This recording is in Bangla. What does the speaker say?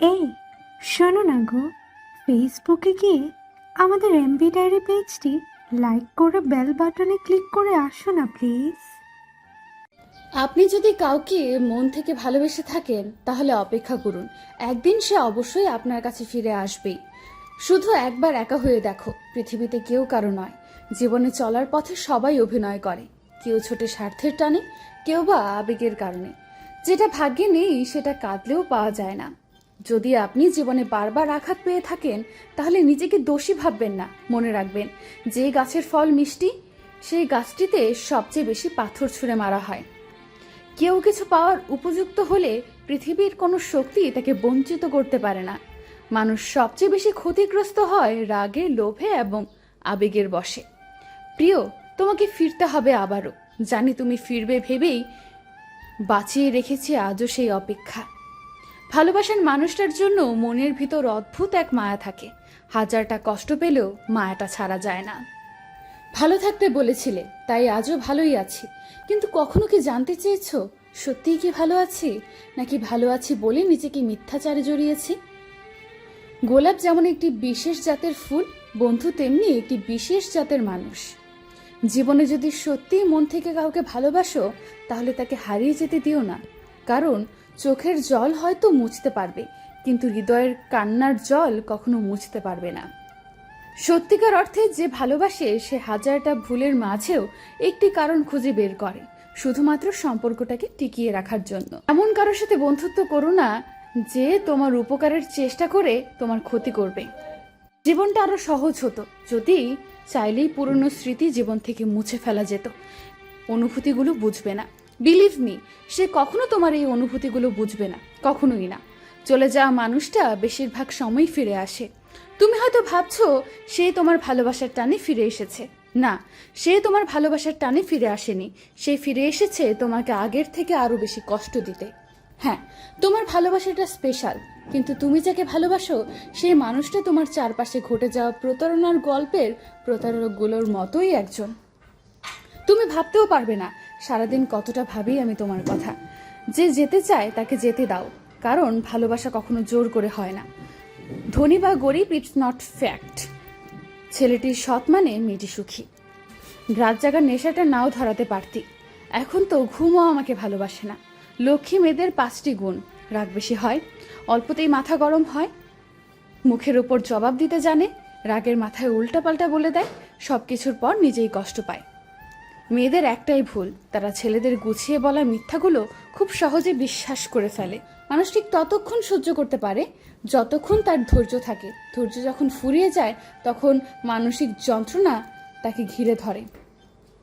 এই, শোনো না গো। ফেসবুকে গিয়ে আমাদের এমবি ডায়েরি পেজটি লাইক করে বেল বাটনে ক্লিক করে আসো না প্লিজ আপনি যদি কাউকে মন থেকে ভালোবেসে থাকেন, তাহলে অপেক্ষা করুন। একদিন সে অবশ্যই আপনার কাছে ফিরে আসবেই। শুধু একবার একা হয়ে দেখো, পৃথিবীতে কেউ কারও নয়। জীবনে চলার পথে সবাই অভিনয় করে। কেউ ছোটে স্বার্থের টানে, কেউ বা আবেগের কারণে। যেটা ভাগ্যে নেই, সেটা কাঁদলেও পাওয়া যায় না। যদি আপনি জীবনে বারবার আঘাত পেয়ে থাকেন, তাহলে নিজেকে দোষী ভাববেন না, মনে রাখবেন। যে গাছের ফল মিষ্টি, সেই গাছটিতে সবচেয়ে বেশি পাথর ছুঁড়ে মারা হয়। কেউ কিছু পাওয়ার উপযুক্ত হলে পৃথিবীর কোনো শক্তি তাকে বঞ্চিত করতে পারে না। মানুষ সবচেয়ে বেশি ক্ষতিগ্রস্ত হয় রাগে, লোভে এবং আবেগের বশে। প্রিয়, তোমাকে ফিরতে হবে আবারও। জানি তুমি ফিরবে ভেবেই বাঁচিয়ে রেখেছি আজও সেই অপেক্ষা। ভালোবাসার মানুষটার জন্য মনের ভিতর অদ্ভুত এক মায়া থাকে। হাজারটা কষ্ট পেলেও মায়াটা ছাড়া যায় না। ভালো থাকতে বলেছিলে, তাই আজও ভালোই আছি। কিন্তু কখনো কি জানতে চেয়েছ, সত্যিই কি ভালো আছি? নাকি ভালো আছি বলে নিজেকে মিথ্যাচারে জড়িয়েছি? গোলাপ যেমন একটি বিশেষ জাতের ফুল, বন্ধু তেমনি একটি বিশেষ জাতের মানুষ। জীবনে যদি সত্যিই মন থেকে কাউকে ভালোবাসো, তাহলে তাকে হারিয়ে যেতে দিও না। কারণ চোখের জল হয়তো মুছতে পারবে, কিন্তু হৃদয়ের কান্নার জল কখনো মুছতে পারবে না। সত্যিকার অর্থে যে ভালোবাসে, সে হাজারটা ভুলের মাঝেও একটি কারণ খুঁজে বের করে, শুধুমাত্র সম্পর্কটাকে টিকিয়ে রাখার জন্য। এমন কারোর সাথে বন্ধুত্ব করো না, যে তোমার উপকারের চেষ্টা করে তোমার ক্ষতি করবে। জীবনটা আরও সহজ হতো, যদি চাইলেই পুরনো স্মৃতি জীবন থেকে মুছে ফেলা যেত। অনুভূতিগুলো বুঝবে না। বিলিভ মি সে কখনো তোমার এই অনুভূতিগুলো বুঝবে না, কখনোই না। চলে যাওয়া মানুষটা বেশিরভাগ সময় ফিরে আসে। তুমি হয়তো ভাবছ, সে তোমার ভালোবাসার টানে ফিরে এসেছে। না, সে তোমার ভালোবাসার টানে ফিরে আসেনি। সে ফিরে এসেছে তোমাকে আগের থেকে আরও বেশি কষ্ট দিতে। হ্যাঁ তোমার ভালোবাসাটা স্পেশাল কিন্তু তুমি যাকে ভালোবাসো, সেই মানুষটা তোমার চারপাশে ঘটে যাওয়া প্রতারণার গল্পের প্রতারকগুলোর মতোই একজন। তুমি ভাবতেও পারবে না সারাদিন কতটা ভাবি আমি তোমার কথা। যে যেতে চায় তাকে যেতে দাও, কারণ ভালোবাসা কখনো জোর করে হয় না। ধনী বা গরিব ইটস নট ফ্যাক্ট ছেলেটির সৎ মানে মেয়েটি সুখী। রাত জাগার নেশাটা নাও ধরাতে পারতি। এখন তো ঘুমও আমাকে ভালোবাসে না। লক্ষ্মী মেয়েদের পাঁচটি গুণ। রাগ বেশি হয়, অল্পতেই মাথা গরম হয়, মুখের ওপর জবাব দিতে জানে, রাগের মাথায় উল্টাপাল্টা বলে দেয় সব কিছুর পর নিজেই কষ্ট পায়। মেয়েদের একটাই ভুল, তারা ছেলেদের গুছিয়ে বলা মিথ্যাগুলো খুব সহজে বিশ্বাস করে ফেলে। মানুষ ঠিক ততক্ষণ সহ্য করতে পারে, যতক্ষণ তার ধৈর্য থাকে। ধৈর্য যখন ফুরিয়ে যায়, তখন মানসিক যন্ত্রণা তাকে ঘিরে ধরে।